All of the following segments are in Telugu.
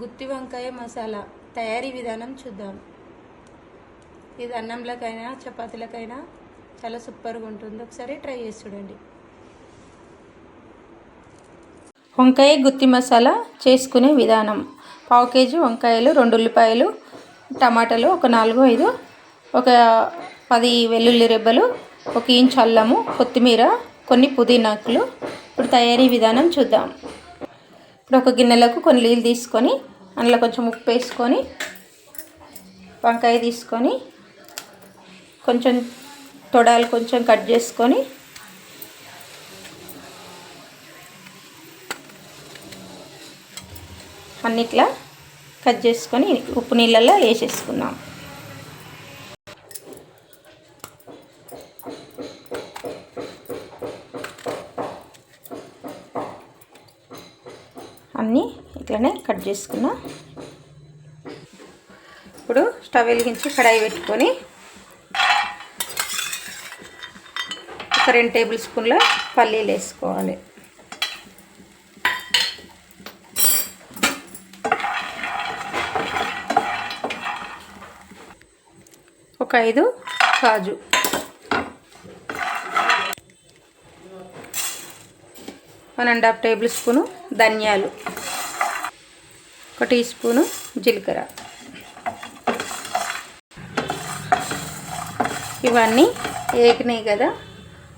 గుత్తి వంకాయ మసాలా తయారీ విధానం చూద్దాం. ఇది అన్నంలకైనా చపాతీలకైనా చాలా సూపర్గా ఉంటుంది. ఒకసారి ట్రై చేసి చూడండి. వంకాయ గుత్తి మసాలా చేసుకునే విధానం. పావు కేజీ వంకాయలు రెండు ఉల్లిపాయలు టమాటాలు ఒక నాలుగు ఐదు ఒక పది వెల్లుల్లి రెబ్బలు ఒక ఇంచు అల్లము కొత్తిమీర కొన్ని పుదీనాకులు. ఇప్పుడు తయారీ విధానం చూద్దాం. ఇప్పుడు ఒక గిన్నెలకు కొన్ని నీళ్ళు తీసుకొని అందులో కొంచెం ఉప్పు వేసుకొని వంకాయ తీసుకొని కొంచెం తొడాలు కొంచెం కట్ చేసుకొని అన్నిట్లా కట్ చేసుకొని ఉప్పు నీళ్ళల్లో వేసేసుకుందాం అన్నీ ఇట్లనే కట్ చేసుకున్నా. ఇప్పుడు స్టవ్ వెలిగించి కడాయి పెట్టుకొని ఒక రెండు టేబుల్ స్పూన్ల పల్లీలు వేసుకోవాలి. ఒక ఐదు కాజు. One and half tablespoon ధనియాలు. ఒక టీ స్పూను జీలకర్ర. ఇవన్నీ ఏకినాయి కదా.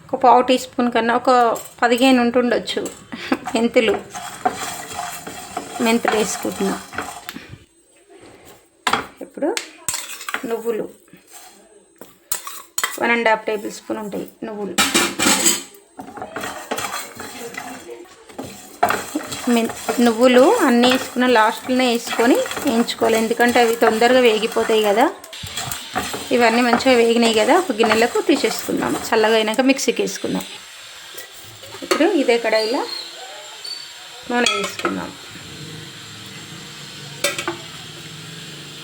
ఒక పావు టీ స్పూన్ కన్నా ఒక పదిహేను ఉంటుండొచ్చు మెంతులు. మెంతులు వేసుకుంటున్నా. ఇప్పుడు నువ్వులు. One and half tablespoon ఉంటాయి నువ్వులు. నువ్వులు అన్నీ వేసుకున్న లాస్ట్లోనే వేసుకొని వేయించుకోవాలి. ఎందుకంటే అవి తొందరగా వేగిపోతాయి కదా. ఇవన్నీ మంచిగా వేగినాయి కదా. ఒక గిన్నెలకు తీసేసుకుందాం. చల్లగా అయినాక మిక్సీకి వేసుకుందాం. ఇప్పుడు ఇదే కడాయిలో నూనె వేసుకుందాం.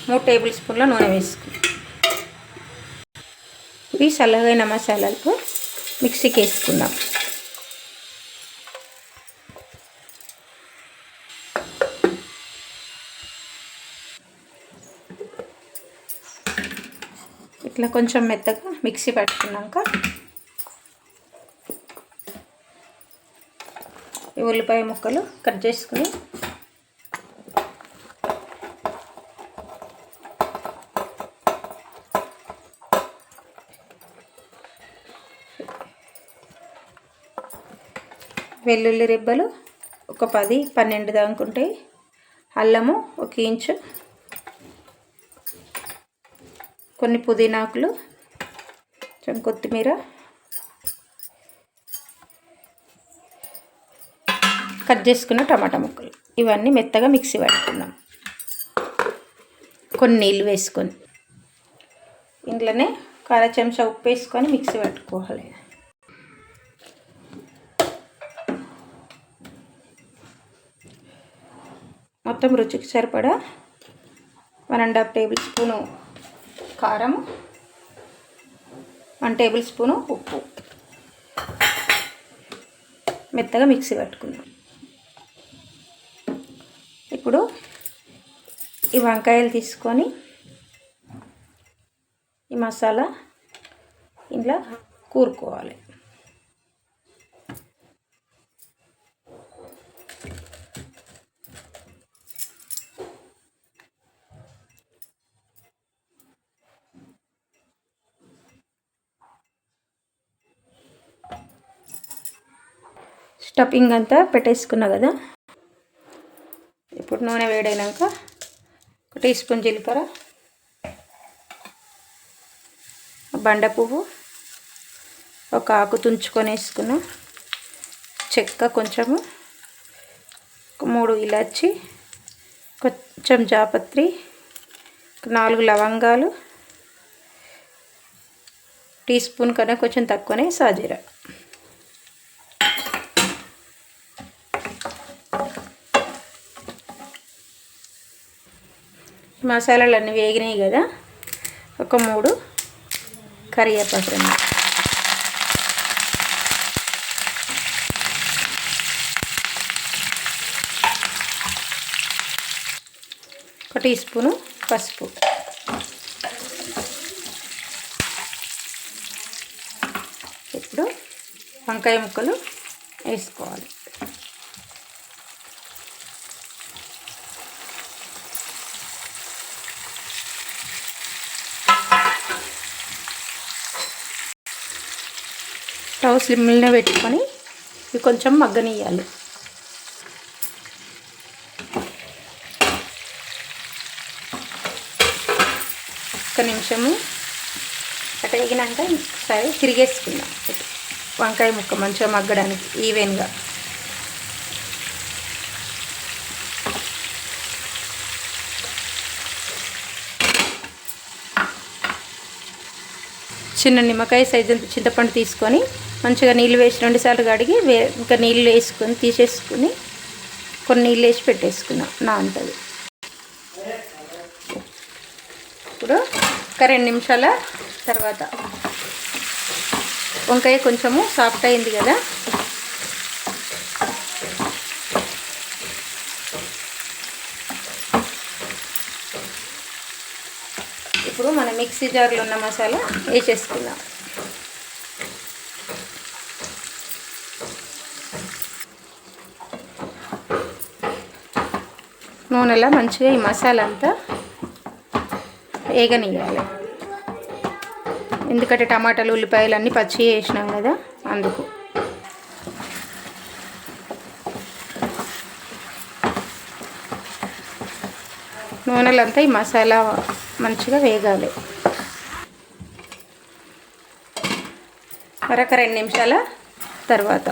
మూడు టేబుల్ స్పూన్ల నూనె వేసుకుందాం. ఇవి చల్లగైన మసాలాలకు మిక్సీకి వేసుకుందాం. ఇట్లా కొంచెం మెత్తగా మిక్సీ పట్టుకున్నాక ఈ ఉల్లిపాయ ముక్కలు కట్ చేసుకుని వెల్లుల్లి రెబ్బలు ఒక పది పన్నెండు దాకా ఉంటాయి. అల్లము ఒక ఇంచు కొన్ని పుదీనాకులు కొంచెం కొత్తిమీర కట్ చేసుకున్న టమాటా ముక్కలు. ఇవన్నీ మెత్తగా మిక్సీ పెట్టుకున్నాం కొన్ని నీళ్ళు వేసుకొని. ఇంట్లోనే కార చెంచా ఉప్పు వేసుకొని మిక్సీ పట్టుకోవాలి. మొత్తం రుచికి సరిపడా one and half tablespoon కారం వన్ టేబుల్ స్పూను ఉప్పు. మెత్తగా మిక్సీ పట్టుకుందాం. ఇప్పుడు ఈ వంకాయలు తీసుకొని ఈ మసాలా ఇంట్లో కూరుకోవాలి. స్టఫింగ్ అంతా పెట్టేసుకున్నా కదా. ఇప్పుడు నూనె వేడైనాక ఒక టీ స్పూన్ జీలకర్ర బండ పువ్వు ఒక ఆకు తుంచుకొని వేసుకున్నా చెక్క కొంచెము మూడు ఇలాచి కొంచెం జాపత్రి నాలుగు లవంగాలు టీ స్పూన్ కన్నా కొంచెం తక్కువనే సాజీరా. మసాలాలు అన్నీ వేగినాయి కదా. ఒక మూడు కరివేపాకు రెండు. ఒక టీ స్పూను పసుపు. ఇప్పుడు వంకాయ ముక్కలు వేసుకోవాలి. స్టవ్ స్లిమ్లో పెట్టుకొని ఇవి కొంచెం మగ్గనియాలి ఒక్క నిమిషము అట్లా ఎగినాక సరే తిరిగేసుకుందాం. వంకాయ ముక్క మంచిగా మగ్గడానికి ఈవెన్గా. చిన్న నిమ్మకాయ సైజు చింతపండు తీసుకొని మంచిగా నీళ్ళు వేసి రెండుసార్లు కడిగి వే ఇంకా నీళ్ళు వేసుకొని తీసేసుకుని కొన్ని నీళ్ళు వేసి పెట్టేసుకున్నాం. నా అంతది. ఇప్పుడు ఒక రెండు నిమిషాల తర్వాత వంకాయ కొంచెము సాఫ్ట్ అయింది కదా. ఇప్పుడు మన మిక్సీ జార్లో ఉన్న మసాలా వేసేసుకుందాం. నూనెలో మంచిగా ఈ మసాలా అంతా వేగనియాలి ఎందుకంటే టమాటాలు ఉల్లిపాయలు అన్నీ పచ్చి వేసినాం కదా అందుకు. నూనెలంతా ఈ మసాలా మంచిగా వేగాలి. మరొక రెండు నిమిషాల తర్వాత.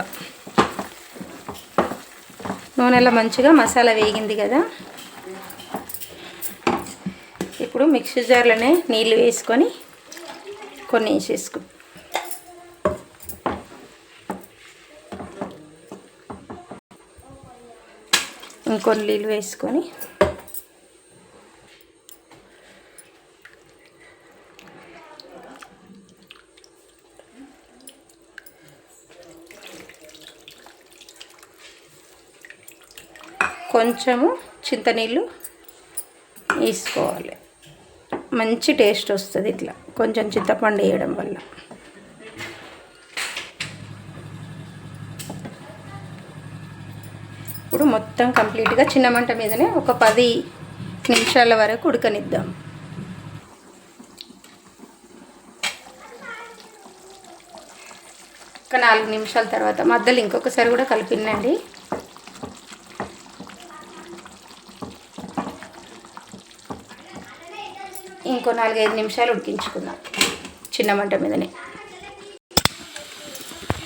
నూనెలో మంచిగా మసాలా వేగింది కదా ఇప్పుడు మిక్సీ జార్లోనే నీళ్ళు వేసుకొని కొన్ని వేసేసుకో. ఇంకొన్ని నీళ్ళు వేసుకొని కొంచెము చింతనీళ్ళు వేసుకోవాలి. మంచి టేస్ట్ వస్తుంది ఇట్లా. కొంచెం చింతపండు వేయడం వల్ల. ఇప్పుడు మొత్తం కంప్లీట్గా చిన్న మంట మీదనే ఒక పది నిమిషాల వరకు ఉడకనిద్దాం. ఒక నాలుగు నిమిషాల తర్వాత మధ్యలో ఇంకొకసారి కూడా కలిపినండి. ఇంకో నాలుగైదు నిమిషాలు ఉడికించుకుందాం. చిన్న మంట మీదనే.